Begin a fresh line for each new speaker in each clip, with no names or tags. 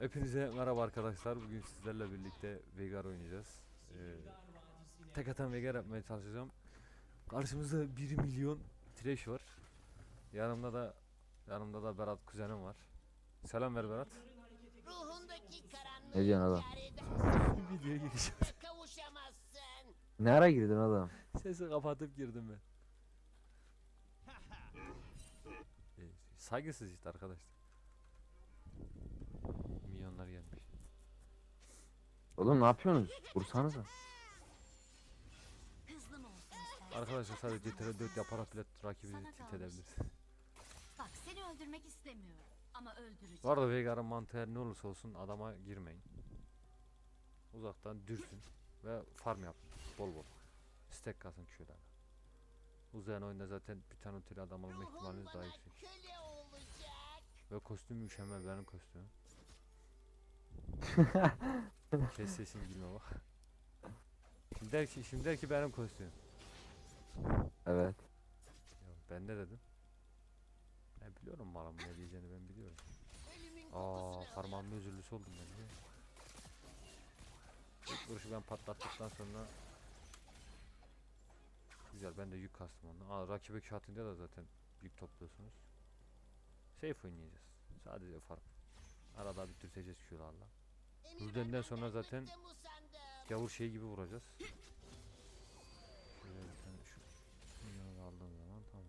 Hepinize merhaba arkadaşlar. Bugün sizlerle birlikte Vegar oynayacağız. Ee, tek atan Vegar yapmaya çalışacağım. Karşımızda 1 milyon trash var. Yanımda da yanımda da Berat kuzenim var. Selam ver Berat.
Ruhundaki karanlığı
Ne diyorsun
edersen
Videoya gireceğim.
kavuşamazsın.
Ne ara girdin oğlum?
Sesi kapatıp girdim ben. Ee, saygısız işte arkadaşlar. Milyonlar gelmiş.
Oğlum ne yapıyorsunuz? Vursanıza.
Arkadaşlar sadece CTR4 yaparak bile rakibi
Sana
tilt
kalmış.
edebilirsiniz.
Bak seni öldürmek istemiyorum ama öldüreceğim.
Bu arada Veigar'ın mantığı her ne olursa olsun adama girmeyin. Uzaktan dürsün ve farm yapın. Bol bol. Stack kasın köyden. Uzayan oyunda zaten bir tane öteli adam alma
Ruhun
ihtimaliniz daha yüksek. Ve kostüm mükemmel benim kostümüm. Kes sesini gülme bak. Şimdi der ki, şimdi der ki benim kostümüm.
Evet.
Ya ben de dedim. Ben biliyorum malım ne diyeceğini ben biliyorum. Aa parmağımın özürlüsü oldum ben de. İlk vuruşu ben patlattıktan sonra Güzel ben de yük kastım onunla. Aa rakibe kağıtında da zaten yük topluyorsunuz. Safe oynayacağız. Sadece fark. Arada bitirteceğiz Q'larla.
Vermekten
sonra zaten. Gavur şey gibi vuracağız. Şöyle bir tane şu minyonu aldığım zaman tamam.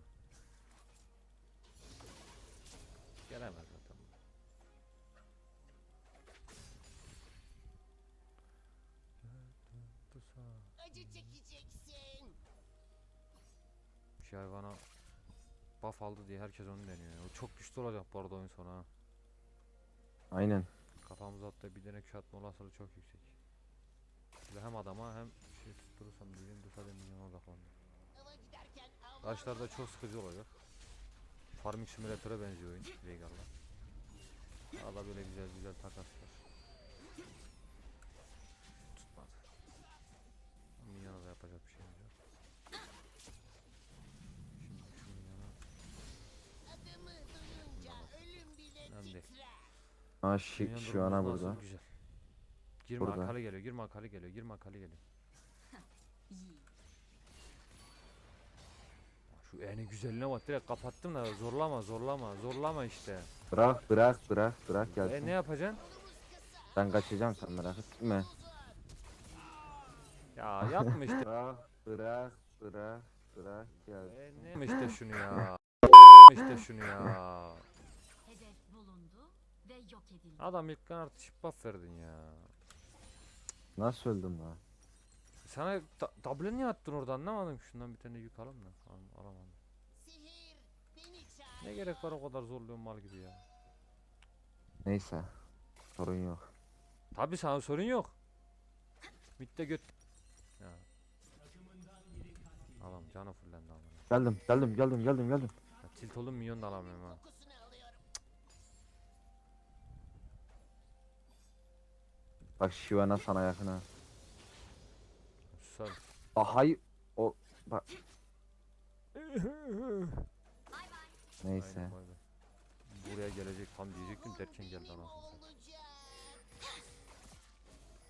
Gelemez zaten. bu.
Acı çekeceksin.
Şu hayvana buff aldı diye herkes onu deniyor. O çok güçlü olacak bu arada oyun sonu ha.
Aynen.
Kafamıza hatta bir tane Q atma olasılığı çok yüksek. Ve hem adama hem şey tutturursam diyeyim bu sadece minyona odaklandım.
Avlanma.
Başlarda çok sıkıcı olacak. Farming Simulator'a benziyor oyun Veigar'la. Arada böyle güzel güzel takaslar.
Aa şık
minyon
şu ana burada.
Güzel. Girme
Burada.
akali geliyor, girme akali geliyor, girme akali geliyor. Şu eni güzelliğine bak direkt kapattım da zorlama zorlama zorlama işte.
Bırak bırak bırak bırak
E ne
gelsin.
yapacaksın?
Ben kaçacağım sen merak etme.
Ya yapma işte.
Bırak bırak bırak bırak gelsin.
E ne işte şunu ya. işte şunu ya.
Yok edildi.
Adam ilk kan artı çift buff verdin ya.
Nasıl öldüm lan?
Sana ta- tablo niye attın orada anlamadım. Şundan bir tane yük alalım da. Al- alamadım.
Sihir beni çağır.
Ne gerek var o kadar zorluyorsun mal gibi ya.
Neyse. Sorun yok.
Tabi sana sorun yok. Mitte göt. Ya. Alam canı fullendi amına.
Geldim geldim geldim geldim geldim.
Ya, Tilt oğlum milyon da alamıyorum ha.
Bak Şivana sana yakın ha.
Susar.
Aa hayır. O bak neyse.
Aynen, vay be. Buraya gelecek tam diyecektim derken geldi anasını satayım.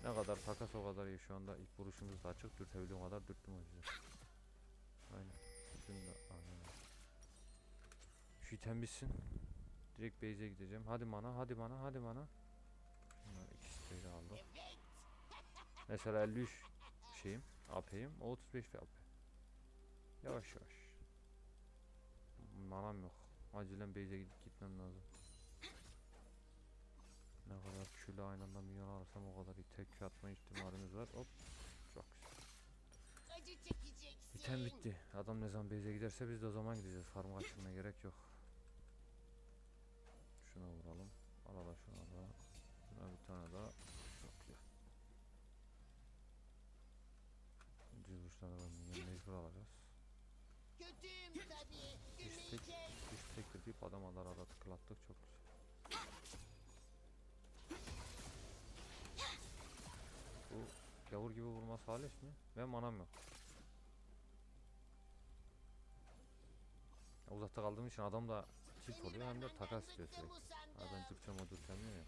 Ne kadar takas o kadar iyi şu anda ilk vuruşumuz da açık dürtebildiğim kadar dürttüm o yüzden. Aynen. Bütün de aynen. Şu item bitsin. Direkt base'e gideceğim. Hadi mana, hadi mana, hadi mana. Mesela 53 şeyim, AP'yim, o 35 bir AP. Yavaş yavaş. Manam yok. Acilen base'e gidip gitmem lazım. Ne kadar kilo aynı anda milyon alırsam o kadar iyi. tek atma ihtimalimiz var. Hop. Çok güzel. Biten bitti. Adam ne zaman base'e giderse biz de o zaman gideceğiz. Farm kaçırmaya gerek yok. Şuna vuralım. Al ala şuna da. Şuna bir tane daha. Çok güzel. Uçlara da milyon mecbur alacağız.
Kötüyüm tabii. Gülmeyecek.
istek deyip adam ara ara tıklattık çok güzel. Bu gavur gibi vurması halis mi? Benim manam yok. Ya uzakta kaldığım için adam da tilt oluyor hem de takas istiyor sürekli. Ha ben Türkçem o Türkçem ya.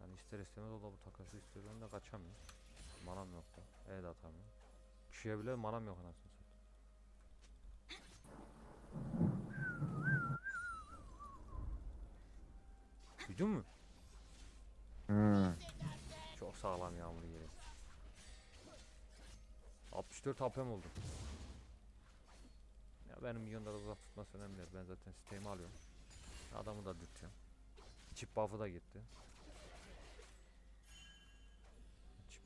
Yani ister istemez o da bu takası istiyor. Ben de kaçamıyorum. Manam yok da. E de atamıyorum. Kişiye bile manam yok anasını satayım. Duydun mu?
Hmm.
Çok sağlam yağmur yeri. 64 AP'm oldu. Ya benim milyonları uzak tutması önemli değil. Ben zaten siteğimi alıyorum. Adamı da dürtüyorum. Çip buff'ı da gitti.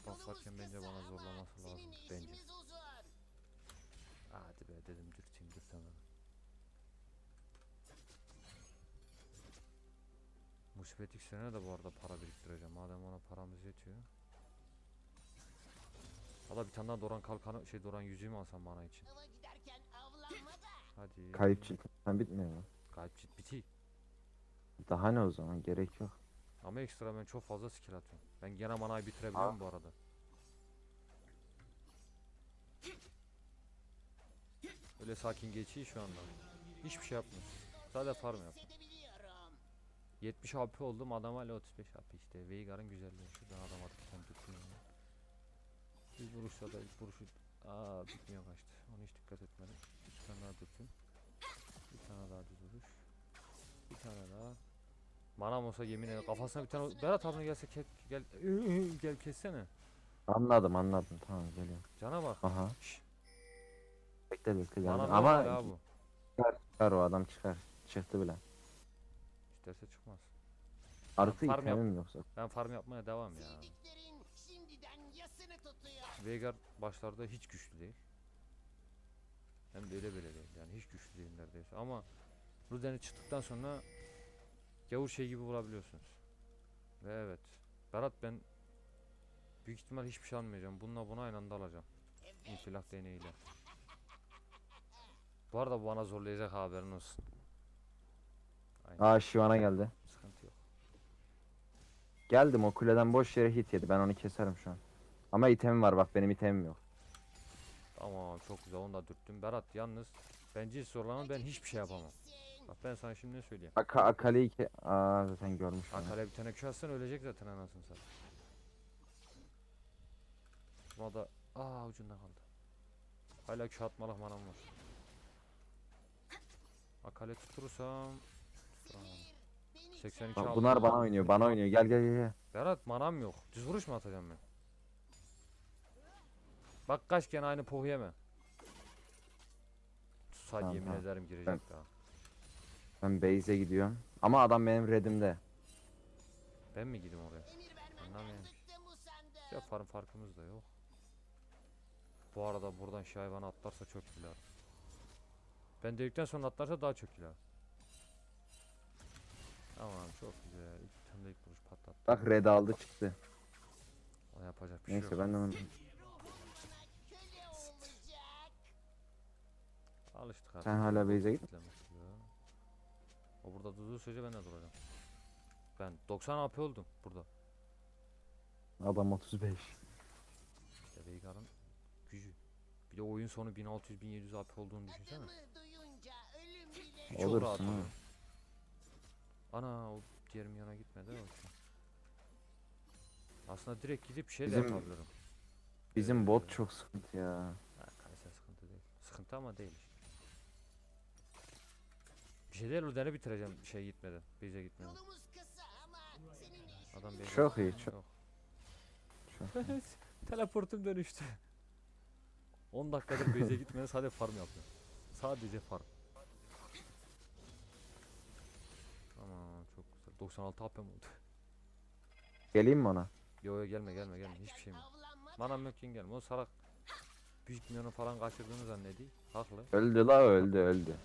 Varken bence bana zorlaması lazım. Bence. Hadi be dedim dürteyim dürtemedim. Musibet X'lerine de bu arada para biriktireceğim. Madem ona paramız yetiyor. Hala bir tane daha Doran kalkanı şey Doran yüzüğü mü alsam bana için?
Hava giderken avlanma da.
Hadi.
Kayıp çiftlikten bitmiyor mu?
Kayıp çit biti.
Daha ne o zaman gerek yok.
Ama ekstra ben çok fazla skill atıyorum. Ben gene manayı bitirebiliyorum bu arada. Öyle sakin geçiyor şu anda. Hiçbir şey yapmıyor. Sadece farm yap.
Hissedebiliyorum.
70 AP oldum adam hala 35 AP işte. Veigar'ın güzelliği. Şuradan adam atıp sen tutmuyor. Bir vuruşla da ilk vuruşu aa bitmiyor kaçtı. Onu hiç dikkat etmedim. Bir tane daha tutun. Bir tane daha düz vuruş. Bir tane daha. Manam olsa yemin ederim kafasına bir tane Berat abine gelse ke- gel gel kessene.
Anladım anladım tamam geliyorum.
Cana bak.
Aha.
Şşş.
Bekle bekle geldim. Ama
Ama ya bu.
çıkar, çıkar o adam çıkar. Çıktı bile.
İsterse çıkmaz.
Artı
farm yap.
itemim yoksa.
Ben farm yapmaya devam ya.
Sevdiklerin şimdiden yasını tutuyor.
Veigar başlarda hiç güçlü değil. Hem de öyle böyle değil. Yani hiç güçlü değil neredeyse. Ama Ruden'i çıktıktan sonra gavur şey gibi vurabiliyorsunuz. Ve evet. Berat ben büyük ihtimal hiçbir şey almayacağım. Bununla bunu aynı anda alacağım. İnfilah deneyiyle. Bu arada bu bana zorlayacak haberin olsun. Aynen.
Aa Şivana geldi.
Sıkıntı yok.
Geldim o kuleden boş yere hit yedi. Ben onu keserim şu an. Ama itemim var bak benim itemim yok.
Tamam çok güzel onu da dürttüm. Berat yalnız bence zorlanan ben hiçbir şey yapamam. Bak ben sana şimdi ne söyleyeyim.
Aka Akali'yi ke... Aa zaten görmüş. onu.
Ankara'ya bir tane Q atsan ölecek zaten anasını satayım. Buna da aa ucunda kaldı. Hala Q atmalık manam var. Akale tuturursam tutturamam. 82
Bak,
aldım.
bunlar bana oynuyor bana oynuyor. Gel gel gel. gel.
Berat manam yok. Düz vuruş mu atacağım ben? Bak kaç kere aynı pohu yeme. Susaydı
Tamam,
yemin
tamam.
ederim girecek daha.
Ben base'e gidiyorum. Ama adam benim redimde.
Ben mi gideyim oraya? Anlamıyorum. Ya farm farkımız da yok. Bu arada buradan şu hayvanı atlarsa çok güler. Ben dedikten sonra atlarsa daha çok güler. Tamam çok güzel. İlk tane ilk vuruş patlattı.
Bak red aldı çıktı.
O yapacak bir şey
Neyse
yok.
ben de onu...
Alıştık artık.
Sen hala base'e git.
O burada durduğu sürece ben de duracağım. Ben 90 AP oldum burada.
Adam 35.
İşte Veigar'ın gücü. Bir de oyun sonu 1600-1700 AP olduğunu düşünsene.
Bile
Çok rahat
Olursun ha.
oluyor. Ana o diğer yana gitmedi o ki. Aslında direkt gidip şey de
Bizim-
yapabilirim.
Bizim
Ee,
bot çok sıkıntı ya.
Ha, sıkıntı değil. Sıkıntı ama değil. Bir şey değil Ruden'i bitireceğim şey gitmeden. Bize gitmeden.
yolumuz kısa ama işimiz
Adam beni
Çok iyi, çok-. Çok
Teleportum dönüştü. 10 dakikadır base'e gitmeden sadece farm yapıyorum. Sadece farm. Aman çok güzel. 96 AP'm oldu.
Geleyim mi ona?
Yo yo gelme gelme gelme hiçbir şeyim yok. Manam yokken gelme. O salak büyük milyonu falan kaçırdığını zannediyor. Haklı.
Öldü la öldü öldü.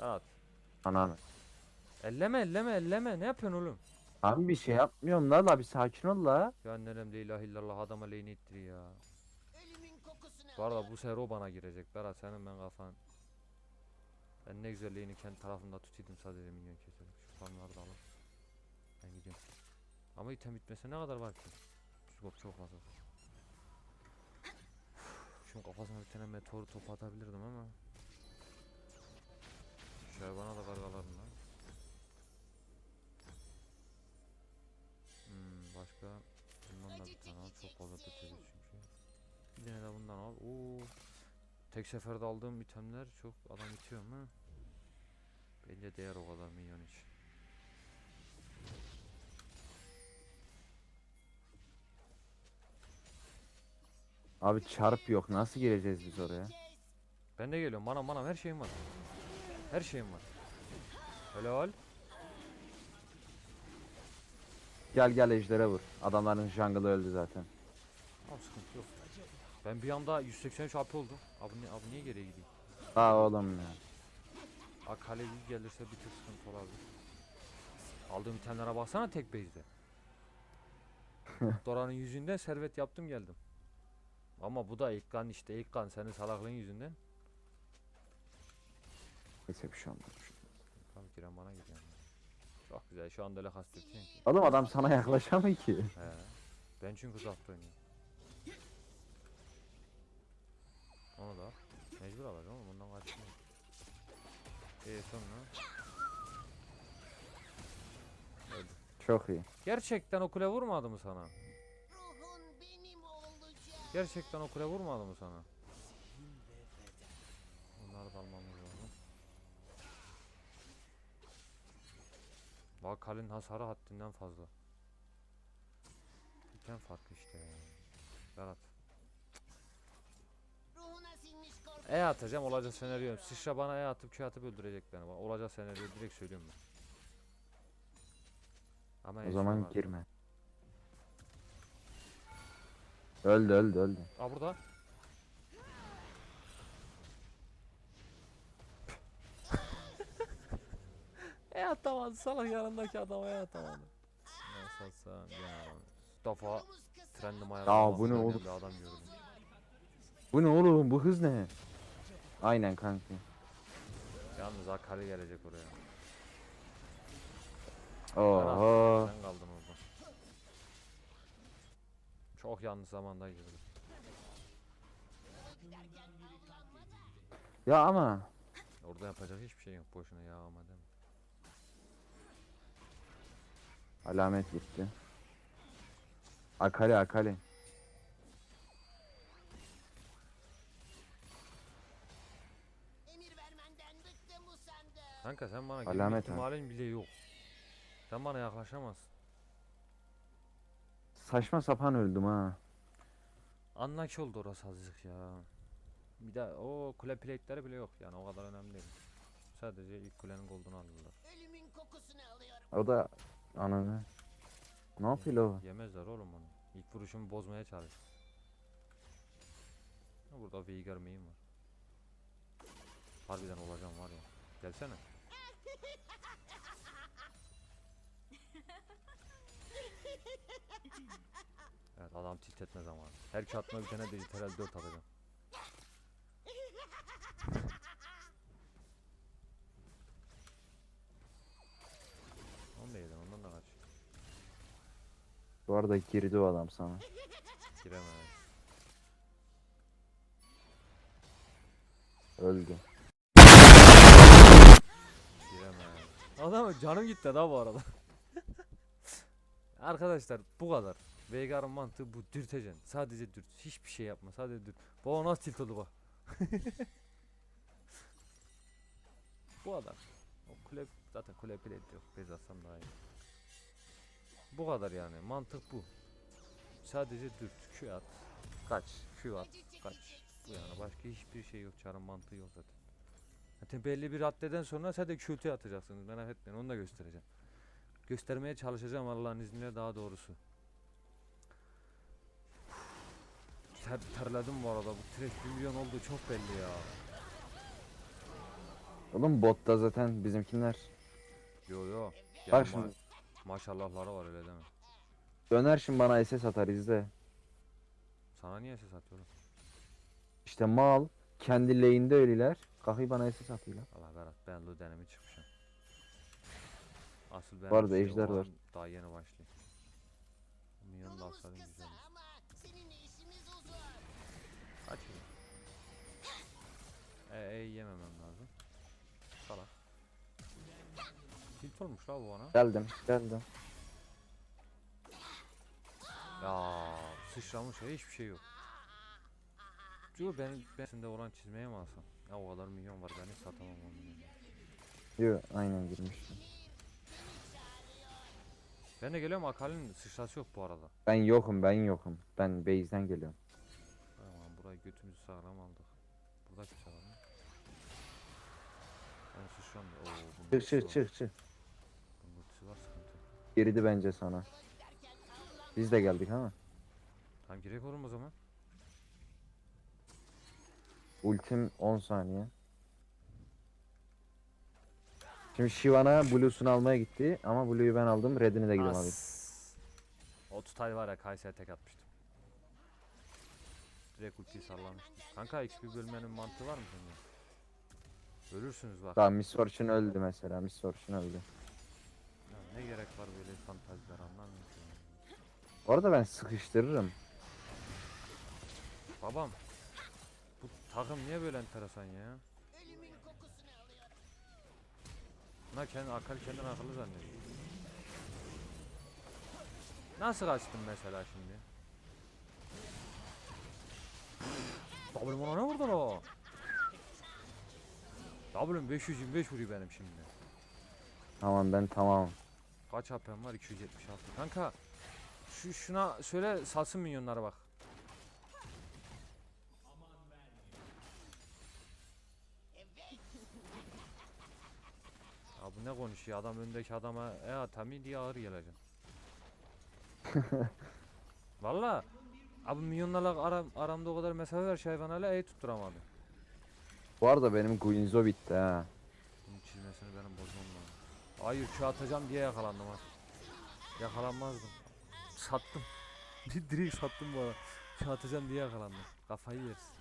Rahat.
Ananı.
Elleme elleme elleme. Ne yapıyorsun oğlum?
Abi bir şey yapmıyorum la la bir sakin ol la.
Ya nenem la ilahe illallah adama lehine ittiri ya. Bu arada bu sefer o bana girecek. Berat senin ben kafan. Ben ne güzel kendi tarafımda tutuyordum sadece minyon keserek. Şu farmları da alıp. Ben gidiyorum. Ama item bitmese ne kadar var ki? Skop çok fazla. Şunun kafasına bir tane meteor topu atabilirdim ama. Kervana da kargalarım lan. Hmm, başka bundan da bir tane al. Çok fazla tutacağız çünkü. Bir tane de bundan al. Oo. Tek seferde aldığım itemler çok adam itiyor mu? Bence değer o kadar milyon için.
Abi çarp yok. Nasıl gireceğiz biz oraya?
Ben de geliyorum. Bana bana her şeyim var. Her şeyim var. Helal.
Gel gel ejdere vur. Adamların jungle'ı öldü zaten.
Tamam sıkıntı yok. Ben bir anda 183 AP oldum. Abi, abi niye geriye gideyim?
Aa oğlum ya.
Akale iyi gelirse bir tık sıkıntı olabilir. Aldığım itemlere baksana tek base'de. Dora'nın yüzünden servet yaptım geldim. Ama bu da ilk kan işte ilk kan senin salaklığın yüzünden.
Neyse bir şey olmaz.
Tamam giren bana gidiyor. Çok güzel şu anda öyle kasteteceksin ki.
Oğlum adam sana yaklaşamıyor ki.
He. Ben çünkü uzakta oynuyorum. Onu da al. Mecbur alacağım ama bundan kaçmayayım. Ee sonra. Öldü.
Çok iyi.
Gerçekten o kule vurmadı mı sana?
Ruhun benim olacak.
Gerçekten o kule vurmadı mı sana? Bunları da almamız lazım. Bak Kalin hasarı haddinden fazla. İten farkı işte. Berat. E atacağım olacak senaryo. Sıçra bana E atıp Q atıp öldürecek beni. Olacak senaryo direkt söylüyorum ben. Ama
O zaman girme. Öldü öldü öldü.
Aa burada. E atamadı salak yanındaki adama e atamadı. Nasıl atsam ya. Mustafa
kısa.
trendim
Ya bu ne oğlum?
adam gördüm.
Bu ne oğlum bu hız ne? Aynen kanki.
Yalnız Akali gelecek oraya.
Oho.
Sen kaldın orada. Çok yanlış zamanda girdim.
Ya ama
Orada yapacak hiçbir şey yok. Boşuna ya ama deme.
Alamet gitti. Akali Akali.
Kanka sen bana
Alamet
gelme
ha.
ihtimalin bile yok. Sen bana yaklaşamazsın.
Saçma sapan öldüm ha.
Anla ki oldu orası azıcık ya. Bir de o kule plate'leri bile yok yani o kadar önemli değil. Sadece ilk kulenin gold'unu aldılar.
Ölümün kokusunu alıyorum.
O da ananı. Ne yapıyor la o?
Yemezler oğlum onu. İlk vuruşumu bozmaya çalış. Burada Veigar main var. Harbiden olacağım var ya. Gelsene. Evet adam tilt etme zamanı. Her katma bir tane dijital 4 atacağım. Onu da yedin ondan da kaç.
Bu arada girdi o adam sana.
Giremez.
Öldü.
Giremez. Adam canım gitti daha bu arada. Arkadaşlar bu kadar. Veigar'ın mantığı bu dürteceksin. Sadece dürt. Hiçbir şey yapma. Sadece dürt. Bu nasıl tilt oldu bak. bu kadar. O kule zaten kule plate yok. Bez atsam daha iyi. Bu kadar yani. Mantık bu. Sadece dürt. Q at. Kaç. Q at. Kaç. Bu yani başka hiçbir şey yok. Çarın mantığı yok zaten. Zaten belli bir raddeden sonra sadece kültü atacaksınız. Merak etmeyin onu da göstereceğim. Göstermeye çalışacağım Allah'ın izniyle daha doğrusu. Ter, terledim bu arada. Bu trash 1 milyon oldu çok belli ya.
Oğlum botta zaten bizimkiler.
Yo yo.
Bak şimdi.
Ma- maşallahları var öyle deme.
Döner şimdi bana SS atar izle.
Sana niye ses atıyorum?
İşte mal. Kendi lane'de öyleler. Kalkıyor bana SS atıyorlar.
Allah Berat ben Luden'imi çıkmışım. Asıl ben
Bu arada
şey,
ejder var.
Daha yeni başlayayım. Minyon da
kısa
güzel. Kaç yıl? E, e yememem lazım. Tilt olmuş la bu bana.
Geldim geldim.
Ya sıçramış ya hiçbir şey yok. Yo ben ben olan çizmeye mi alsam? Ya o kadar milyon var ben hiç satamam onu.
Yo aynen girmiştim.
Ben de geliyorum Akali'nin sıçrası yok bu arada.
Ben yokum ben yokum. Ben base'den geliyorum.
Aman burayı götümüzü sağlam aldık. Burada kimse var mı? Ben sıçram. Oo
Çık çık çık çık.
Bunun ultisi var sıkıntı.
Geridi bence sana. Biz de geldik ama.
Tamam girek oğlum o zaman.
Ultim 10 saniye. Şimdi Shyvana Blue'sunu almaya gitti ama Blue'yu ben aldım. Red'ini de gidiyorum abi.
O tutay var ya Kayseri tek atmıştım. Direkt ultiyi sallamıştım. Kanka XP bölmenin mantığı var mı senin? Ölürsünüz bak.
Tamam Miss Fortune öldü mesela. Miss Fortune öldü.
Ne gerek var böyle fantaziler anlamıyorum ki.
Orada ben sıkıştırırım.
Babam. Bu takım niye böyle enteresan ya? Bunlar kendi akıl kendini akıllı zannediyor. Nasıl kaçtın mesela şimdi? W'm ona ne vurdu o? W'm 525 vuruyor benim şimdi.
Tamam ben tamam.
Kaç HP'm var? 276. Kanka şu şuna söyle salsın minyonlara bak. Ya bu ne konuşuyor? Adam öndeki adama e atami diye ağır gelecek. Valla. Abi milyonlarla aram, aramda o kadar mesafe var Şayvan hala E tutturamadı.
Bu arada benim Guinzo bitti ha.
Bunun çizmesini benim bozmam. Hayır Q atacağım diye yakalandım ha. Yakalanmazdım. Sattım. Direkt sattım bu arada. Q atacağım diye yakalandım. Kafayı yersin.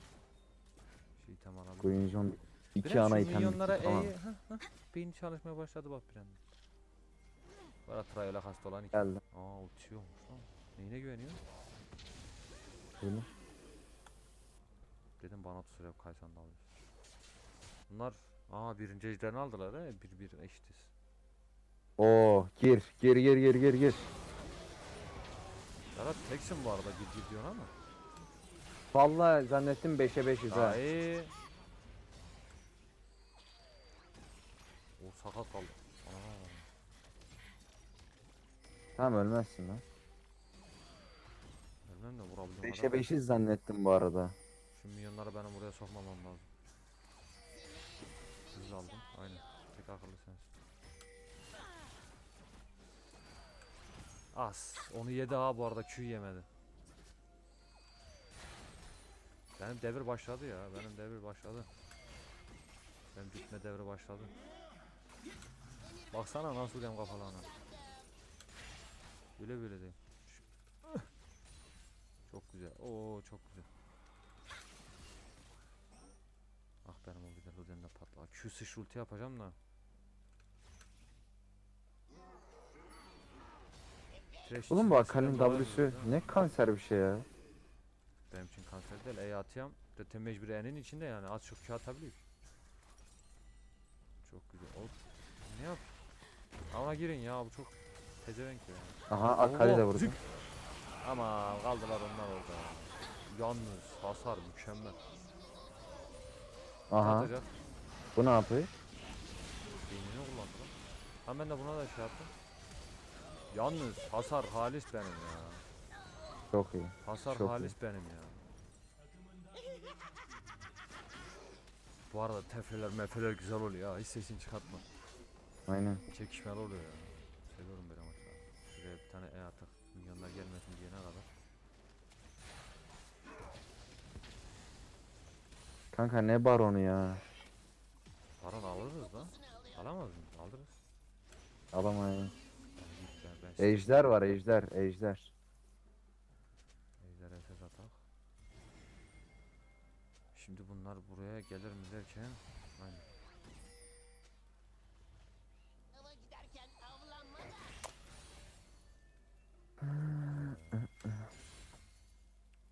Şu item alabilirim.
Guinzo iki ana
şu
item
milyonlara
bitti tamam.
E'yi... Beyin çalışmaya başladı bak bir anda. Bu arada Triola hasta olan iki.
Geldi.
Aa uçuyormuş lan. Neyine güveniyor?
Öyle.
Dedim bana tutuyor Kaysan da alıyorsun. Bunlar aa birinci ejderini aldılar he bir bir eşitiz.
Oo gir gir gir gir gir gir.
Serhat teksin bu arada gir gir diyorsun ama.
Vallahi zannettim 5'e 5'iz ha.
Ay. O sakat kaldı. Aa.
Tamam ölmezsin lan.
Ölmem de vurabildim.
5'e 5'iz zannettim bu arada.
Şu milyonları benim buraya sokmamam lazım. Hızlı aldım. Aynen. Tek akıllı As. Onu yedi ha bu arada Q yemedi. Benim devir başladı ya. Benim devir başladı. Benim bitme devri başladı. Baksana nasıl dem kafalarına. Böyle böyle değil. Çok güzel. Oo çok güzel. Ah benim o güzel Luden'de patla. Q sıç yapacağım da.
Oğlum bu Akali'nin W'su ne kanser bir şey ya.
Benim için kanser değil. E'ye atayım. Zaten mecbur E'nin içinde yani. Az çok Q atabiliyor. Çok güzel. O ne yap? Ama girin ya bu çok pezevenk ya.
Aha Akali de vurdu.
zık. Ama kaldılar onlar orada. Yalnız hasar mükemmel.
Aha
atacak?
bu ne yapıyor?
Beynini kullandı lan. Ha ben de buna da şey yaptım. Yalnız hasar halis benim ya.
Çok iyi.
Hasar
Çok iyi.
halis benim ya. Bu arada tefeler mefeler güzel oluyor ya. Hiç sesini çıkartma.
Aynen.
Çekişmeli oluyor ya. Seviyorum böyle maçları. Şuraya bir tane E atak. Milyonlar gelmesin diyene kadar.
Kanka ne baronu ya.
Baron alırız da. Alamaz mı? Alırız.
Alamayız. Ejder var ejder ejder.
Ejder Efes atak. Şimdi bunlar buraya gelir mi derken aynen.
Hava giderken avlanma da.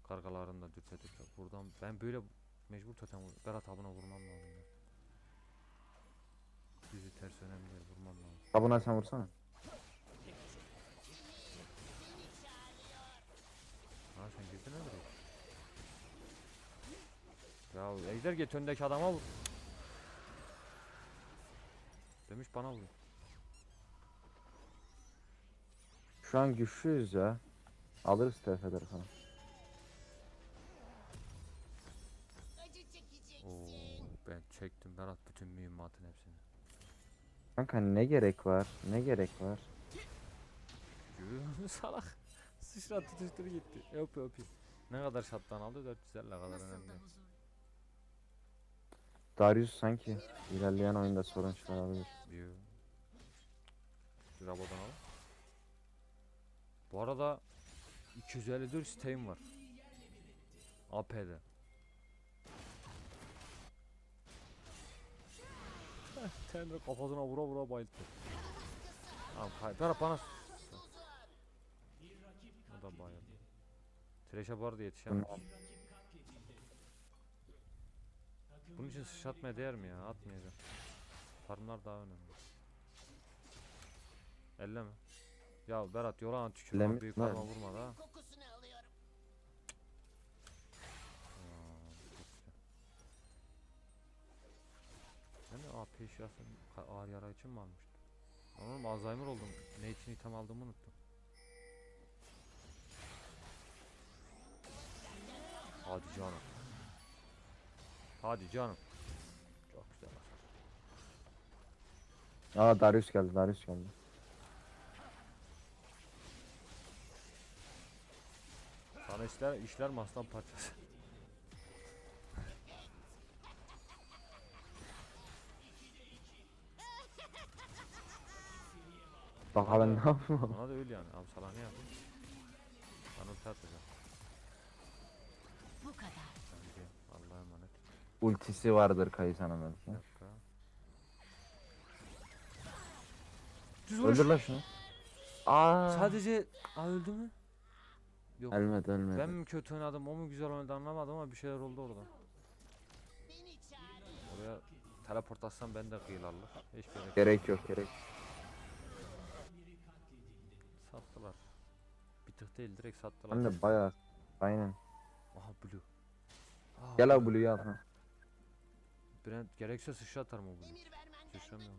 Kargalarını da dürte dürte. Buradan ben böyle mecbur totem. Berat abına vurmam lazım ya. Bizi ters önemli değil vurmam lazım.
Kabına sen vursana.
Ya Ejder get öndeki adama vur. Demiş bana vur.
Şu an güçlüyüz ya. Alırız TF'leri falan.
Oo, ben çektim Berat bütün mühimmatın hepsini.
Kanka ne gerek var? Ne gerek var?
Yürü salak. Sıçra tutuştur gitti. Öp öp. Ne kadar şattan aldı? 450 kadar önemli.
Darius sanki ilerleyen oyunda sorun çıkarabilir.
Bir rabodan al. Bu arada 254 siteğim var. AP'de. Tendre kafasına vura vura bayılttı. Tamam kay. Berat bana. O da bayıldı. Trash'e bu arada yetişemez. Bunun için sıçratmaya değer mi ya? Atmayacağım. Farmlar daha önemli. Elle mi? Ya Berat yolan tükür lan
Ellemi-
büyük parmağı vurma da. De AP eşyasını ağır yara için mi almıştım? Oğlum Alzheimer oldum. Ne için item aldığımı unuttum. Hadi canım. Hadi canım. Çok güzel.
Aa Darius geldi, Darius geldi.
Sana işler, işler mi aslan parçası?
Daha ben ne yapayım?
Ona da öyle yani. Abi sana ne yapayım? Ben ulti atacağım.
Bu kadar.
Ultisi vardır Kayısan'ın
Bir
belki.
Düz
Öldür lan şunu. Aa.
Sadece Aa, öldü mü? Yok.
Ölmedi ölmedi.
Ben mi kötü oynadım, o mu güzel oynadı anlamadım ama bir şeyler oldu orada. Oraya teleport atsam ben de kıyılarlar. Hiç gerek yok.
Gerek yok gerek.
Sattılar. Bir tık değil direkt sattılar.
Hem de bayağı. Aynen.
Aha blue. Aa,
Gel abi Blue'yu al. Ha.
Brent gerekse sıçra atar mı
vermenden
Sıçramıyorum.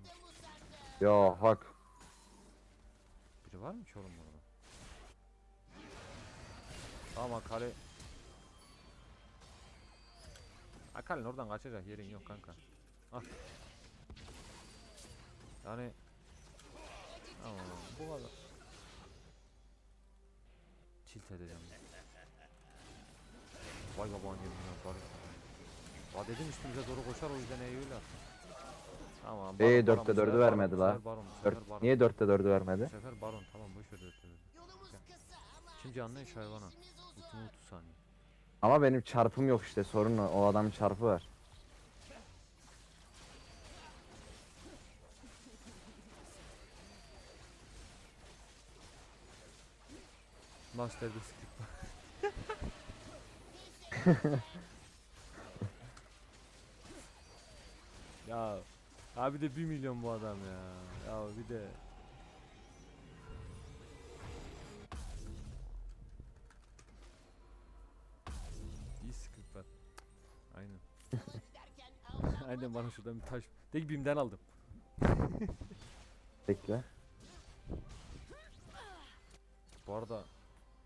Ya hak.
Biri var mı ki oğlum orada? Tamam Akali. Akali'nin oradan kaçacak yerin yok kanka. Al. Yani Tamam bu kadar. Tilt edeceğim. Vay baban yeminler bari. Va dedim üstümüze doğru koşar o yüzden E'yi öyle attım. Tamam.
Ee,
baron,
dörtte
baron, bu
dördü vermedi la. Dört, niye dörtte dördü
Bu
vermedi?
sefer baron tamam boş ver dörtte dördü. Gel. Şimdi anlayış hayvana. Ultimi 30 saniye.
Ama benim çarpım yok işte sorun o. O adamın çarpı var.
Master'da skip var. ya abi de 1 milyon bu adam ya. Ya bir de İyi var. Aynen. Aynen bana şuradan bir taş. Tek bimden aldım.
Bekle.
Bu arada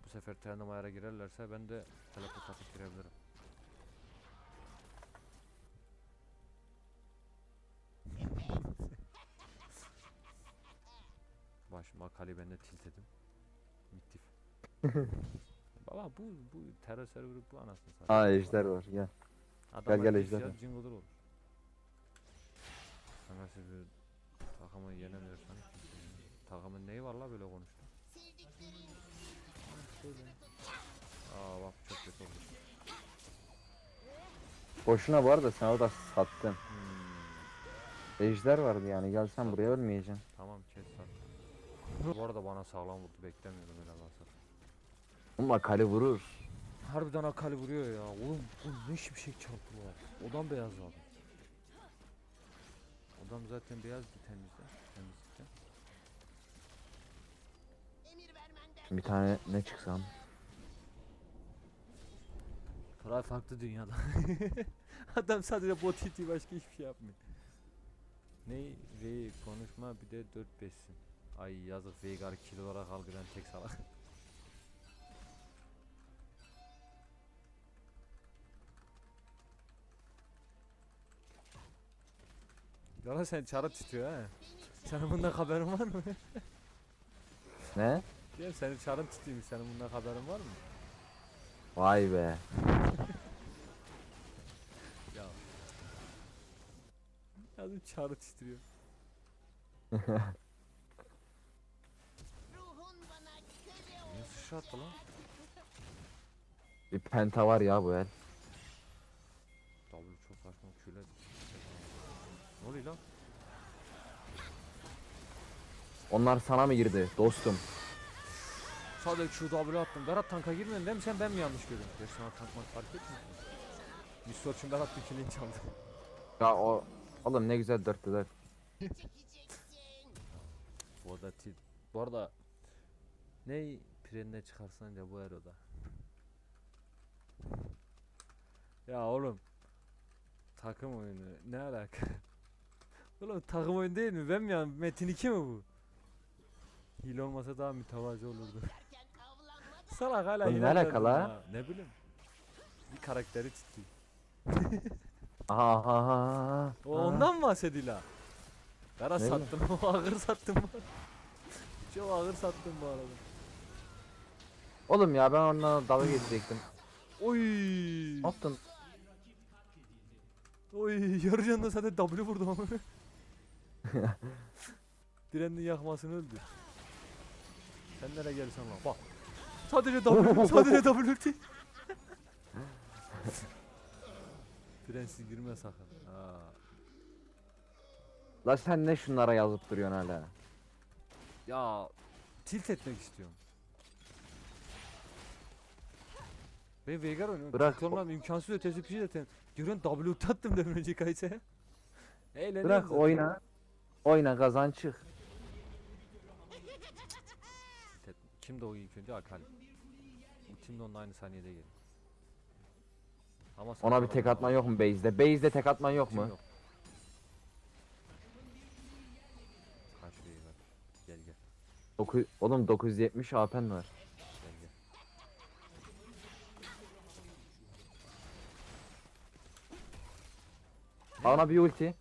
bu sefer Ternamayar'a girerlerse ben de teleport atıp girebilirim. Ben de tilt edim. Mittif. Baba bu bu terör serverı bu anasını satayım.
Aa ejder var gel.
Adamlar
gel
gel
ejder.
ejder. Jingle olur. Kanka siz bir takımı yenemiyorsan takımın neyi var la böyle konuştu. Aa bak çok kötü oldu.
Boşuna bu arada sen orada sattın.
Hmm,
Ejder vardı yani gelsen buraya ölmeyeceksin.
tamam kes. Bu arada bana sağlam vurdu beklemiyordum öyle basar.
Ama kale vurur.
Harbiden Akali vuruyor ya. Oğlum bu ne şimşek çarpı var. Odam beyaz abi. Odam zaten beyazdı temizde. Temizlikte.
emir vermenden
Bir tane ne çıksam.
Fırat farklı dünyada. Adam sadece bot itiyor başka hiçbir şey yapmıyor. Ne ve konuşma bir de 4 5'sin. Ay yazık Veigar kilo olarak algılayan tek salak. Yara sen çarı tutuyor ha. Senin bundan haberin var mı?
Ne?
Diyorum senin çarın tutuyormuş senin bundan haberin var mı?
Vay be.
Ya. Yazım çarı titriyor. Niye
olsun.
sıçrattı lan?
Bir penta var ya bu el.
W çok saçma küle. Ne oluyor lan?
Onlar sana mı girdi dostum?
Sadece Q W attım. Berat tanka girmedin değil mi? Sen ben mi yanlış gördüm? Gerçi sana tank mank fark etmiyor. İçin Berat bikini çaldı.
Ya o oğlum ne güzel dörtte dört.
Çekeceksin.
Bu arada. Bu arada ne pirenne çıkarsanca bu eroda. Ya oğlum takım oyunu ne alaka? oğlum takım oyunu değil mi? Ben mi yani Metin 2 mi bu? Hile olmasa daha mütevazi olurdu. Salak hala
Oğlum ne alaka la?
ya. Ne bileyim. Bir karakteri ciddi.
Aha aha aha.
O ondan mı bahsediyor la? Kara
Ne
sattım, ağır sattım. Çok ağır sattım bu arada.
Oğlum ya ben onunla dalga geçecektim.
Oy!
Ne yaptın?
Oy! Yarı canında zaten W vurdum ama. Direnin yakmasını öldü. Sen nereye gelirsen lan bak. Sadece W, sadece W ulti. Dirensiz girme sakın. Ha.
La sen ne şunlara yazıp duruyorsun hala?
Ya tilt etmek istiyorum. Ben Veigar oynuyorum.
Bırak
Tilt olmam imkansız ötesi bir şey zaten. Görüyorsun W tattım demin önce kayse. Eğleniyorum
Bırak
zaten.
oyna. Oyna kazan çık.
Tilt et- Kim o ilk önce Akali. Tim de onunla aynı saniyede gelir. Ama
Ona bir tek atman yok mu base'de? Base'de tek atman yok mu?
Kaç Veigar. Gel gel
Doku- Oğlum 970 AP'n var. Bana bir ulti.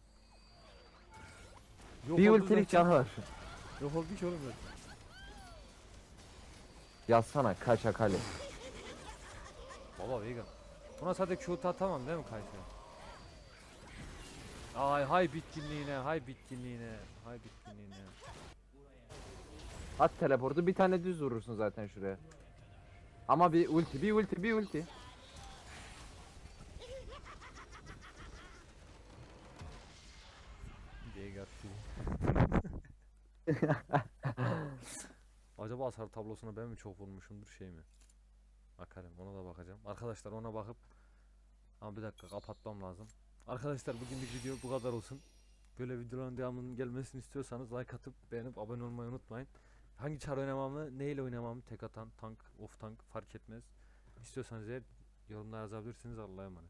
Yok
Bir
oldu
ultilik
zaten.
canı var.
Yok oldu ki oğlum zaten.
Yazsana kaç Akali.
Baba Veigar. Buna sadece Q'tu atamam değil mi Kayse? Ay hay bitkinliğine, hay bitkinliğine, hay bitkinliğine.
At teleportu bir tane düz vurursun zaten şuraya. Ama bir ulti, bir ulti, bir ulti.
Veigar Q. Acaba hasar tablosuna ben mi çok vurmuşumdur şey mi? Bakalım ona da bakacağım. Arkadaşlar ona bakıp ama bir dakika kapatmam lazım. Arkadaşlar bugünlük video bu kadar olsun. Böyle videoların devamının gelmesini istiyorsanız like atıp beğenip abone olmayı unutmayın. Hangi çar oynamamı, neyle oynamamı tek atan, tank, off tank fark etmez. İstiyorsanız eğer yorumlara yazabilirsiniz. Allah'a emanet.